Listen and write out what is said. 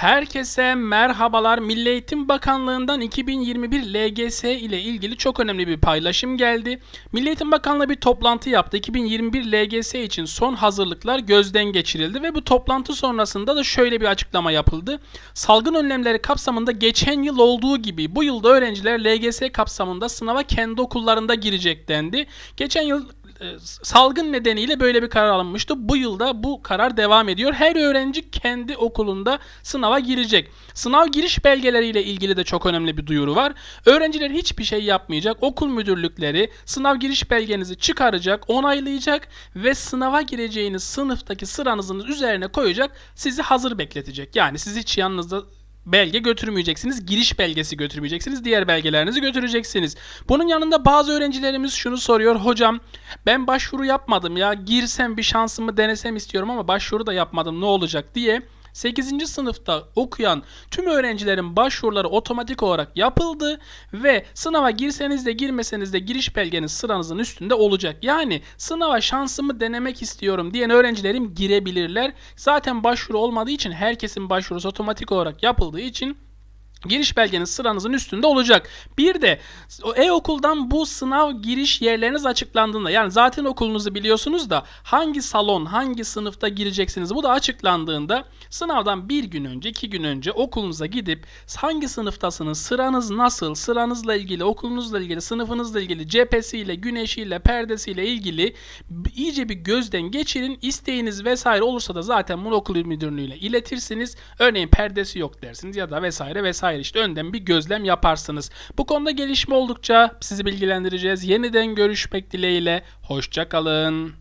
Herkese merhabalar. Milli Eğitim Bakanlığı'ndan 2021 LGS ile ilgili çok önemli bir paylaşım geldi. Milli Eğitim Bakanlığı bir toplantı yaptı. 2021 LGS için son hazırlıklar gözden geçirildi ve bu toplantı sonrasında da şöyle bir açıklama yapıldı. Salgın önlemleri kapsamında geçen yıl olduğu gibi bu yılda öğrenciler LGS kapsamında sınava kendi okullarında girecek dendi. Geçen yıl salgın nedeniyle böyle bir karar alınmıştı. Bu yılda bu karar devam ediyor. Her öğrenci kendi okulunda sınava girecek. Sınav giriş belgeleriyle ilgili de çok önemli bir duyuru var. Öğrenciler hiçbir şey yapmayacak. Okul müdürlükleri sınav giriş belgenizi çıkaracak, onaylayacak ve sınava gireceğiniz sınıftaki sıranızın üzerine koyacak. Sizi hazır bekletecek. Yani siz hiç yanınızda belge götürmeyeceksiniz. Giriş belgesi götürmeyeceksiniz. Diğer belgelerinizi götüreceksiniz. Bunun yanında bazı öğrencilerimiz şunu soruyor. Hocam ben başvuru yapmadım ya. Girsem bir şansımı denesem istiyorum ama başvuru da yapmadım. Ne olacak diye. 8. sınıfta okuyan tüm öğrencilerin başvuruları otomatik olarak yapıldı ve sınava girseniz de girmeseniz de giriş belgeniz sıranızın üstünde olacak. Yani sınava şansımı denemek istiyorum diyen öğrencilerim girebilirler. Zaten başvuru olmadığı için herkesin başvurusu otomatik olarak yapıldığı için Giriş belgeniz sıranızın üstünde olacak. Bir de e-okuldan bu sınav giriş yerleriniz açıklandığında yani zaten okulunuzu biliyorsunuz da hangi salon, hangi sınıfta gireceksiniz bu da açıklandığında sınavdan bir gün önce, iki gün önce okulunuza gidip hangi sınıftasınız, sıranız nasıl, sıranızla ilgili, okulunuzla ilgili, sınıfınızla ilgili, cephesiyle, güneşiyle, perdesiyle ilgili iyice bir gözden geçirin. İsteğiniz vesaire olursa da zaten bunu okul müdürlüğüyle iletirsiniz. Örneğin perdesi yok dersiniz ya da vesaire vesaire işte önden bir gözlem yaparsınız. Bu konuda gelişme oldukça sizi bilgilendireceğiz. Yeniden görüşmek dileğiyle. Hoşçakalın.